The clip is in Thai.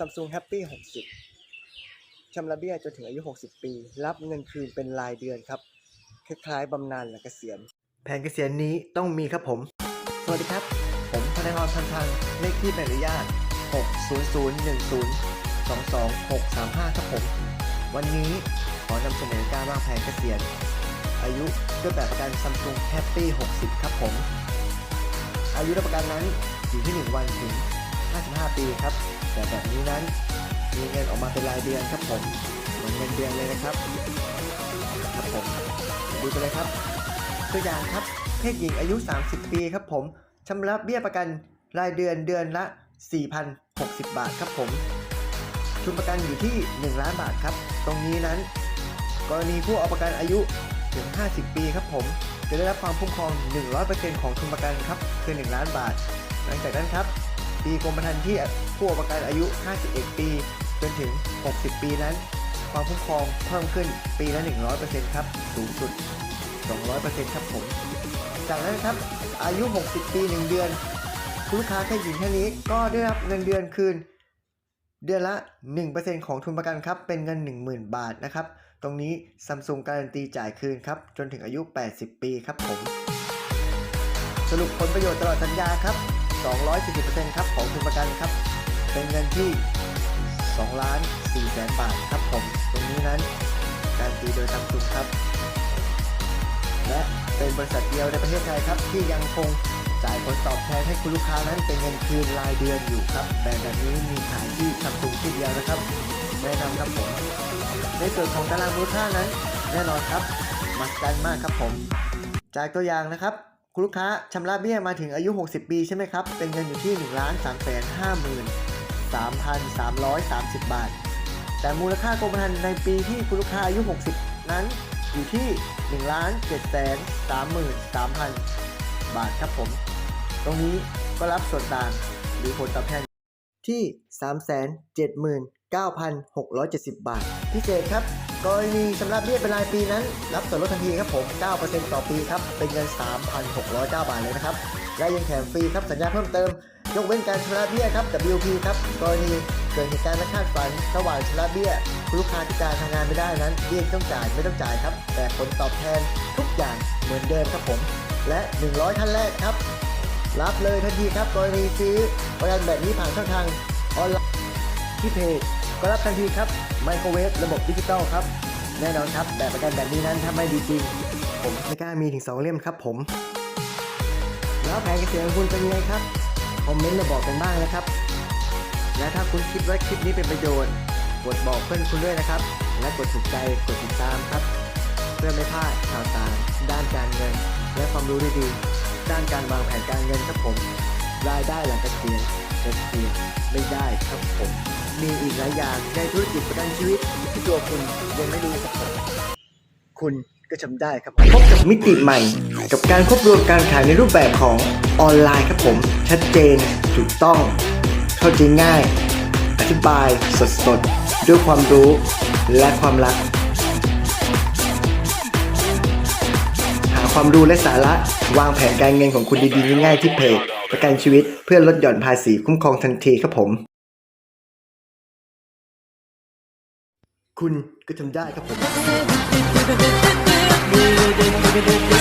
Samsung Happy 60ชำระเบี้ยจนถึงอายุ 60 ปี รับเงินคืนเป็นรายเดือนครับ คล้ายๆบำนาญหลังเกษียณ แผนเกษียณนี้ต้องมีครับผม สวัสดีครับ ผมธนาธรพันธังเลขที่ใบอนุญาต 60010222635 ครับผม วันนี้ขอนำเสนอการวางแผนเกษียณ อายุด้วยแบบประกัน Samsung Happy 60 ครับผม อายุรับประกันนั้นอยู่ที่ 1 วันถึง 55ปีครับ แต่แบบนี้นั้นมีเงินออกมาเป็นรายเดือนครับผมเหมือนเงินเดือนเลยนะครับครับผมดูกันเลยครับ ตัวอย่างครับเพศหญิงอายุ 30 ปีครับผมชำระเบี้ยประกันรายเดือนเดือนละ 4,060 บาทครับผมทุนประกันอยู่ที่ 1 ล้านบาทครับ ตรงนี้นั้น กรณีผู้เอาประกันอายุถึง 50 ปีครับผม จะได้รับความคุ้มครอง 100%ของทุนประกันครับ คือ 1 ล้านบาท หลังจากนั้นครับ ปีกรมธรรม์ที่ผู้ประกันอายุ 51 ปี จนถึง 60 ปีนั้น ความคุ้มครองเพิ่มขึ้นปีละ 100%ครับ สูงสุด 200%ครับผม จากนั้นครับ อายุ 60 ปี 1 เดือน คุณลูกค้าแค่หญิงแค่นี้ก็ได้รับเงินเดือนคืน เดือนละ 1%ของทุนประกันครับ เป็นเงิน 10,000 บาทนะครับ ตรงนี้ซัมซุงการันตีจ่ายคืนครับ จนถึงอายุ 80 ปีครับผม สรุปผลประโยชน์ตลอดสัญญาครับ 240%ครับของทุนประกันครับ เป็นเงินที่2ล้าน4แสนบาทครับผม ตรงนี้นั้นการตีโดยซัมซุงครับ และเป็นบริษัทเดียวในประเทศไทยครับ ที่ยังคงจ่ายผลตอบแทนให้คุณลูกค้านั้นเป็นเงินคืนรายเดือนอยู่ครับแบบแบบนี้มีขายที่ซัมซุงที่เดียวนะครับแนะนำครับผม ในส่วนของตารางมูลค่านั้น แน่นอนครับมักกันมากครับผม จากตัวอย่างนะครับ คุณลูกค้าชำระเบี้ยมาถึงอายุ 60 ปีใช่ไหมครับ เป็นเงินอยู่ที่ 1 3 5 3 3 3 0 บาท แต่มูลค่ากรมธรรม์ในปีที่คุณลูกค้าอายุ 60 นั้นอยู่ที่ 1 7 3 3 3 0 0บาทครับผม ตรงนี้ก็รับส่วนต่างหรือผลตอบแทนที่ 379,670 บาท พิเศษครับ กรณีชำระเบี้ยเป็นรายปีนั้น รับส่วนลดทันทีครับผม 9%ต่อปีครับ เป็นเงิน 3,609 บาทเลยนะครับ และยังแถมฟรีครับสัญญาเพิ่มเติม ยกเว้นการชำระเบี้ยครับ WP ครับ กรณีเกิดเหตุการณ์ไม่คาดฝัน ระหว่างชำระเบี้ย ลูกค้าที่การทำงานไม่ได้นั้น เบี้ยต้องจ่ายไม่ต้องจ่ายครับ แต่ผลตอบแทนทุกอย่างเหมือนเดิมครับผม และ 100 ท่านแรกครับ รับเลยทันทีครับ กรณีซื้อประกันแบบนี้ผ่านช่องทางออนไลน์ที่เพจ ก็รับทันทีครับไมโครเวฟระบบดิจิตอลครับ แน่นอนครับแบบประกันแบบนี้นั้นถ้าไม่ดีจริง ผมไม่กล้ามีถึง 2 เล่มครับผม แล้วแผนเกษียณของคุณเป็นยังไงครับคอมเมนต์มาบอกกันบ้างนะครับ และถ้าคุณคิดว่าคลิปนี้เป็นประโยชน์กดบอกเพื่อนคุณด้วยนะครับ และกดถูกใจกดติดตามครับ เพื่อไม่พลาดข่าวสารด้านการเงิน และความรู้ดีๆด้านการวางแผนการเงินครับผมรายได้หลังเกษียณเกษียณไม่ได้ครับผม มีอีกหลายอย่างในธุรกิจประกันชีวิตที่ตัวคุณยังไม่รู้ครับผมคุณก็ทำได้ครับพบกับมิติใหม่ กับการควบรวมการขายในรูปแบบของออนไลน์ครับผม ชัดเจนถูกต้อง เข้าใจง่าย อธิบายสดๆด้วยความรู้และความรัก หาความรู้และสาระวางแผนการเงินของคุณดีๆง่ายๆที่เพจประกันชีวิตเพื่อลดหย่อนภาษีคุ้มครองทันทีครับผม คุณก็ทำได้ครับผม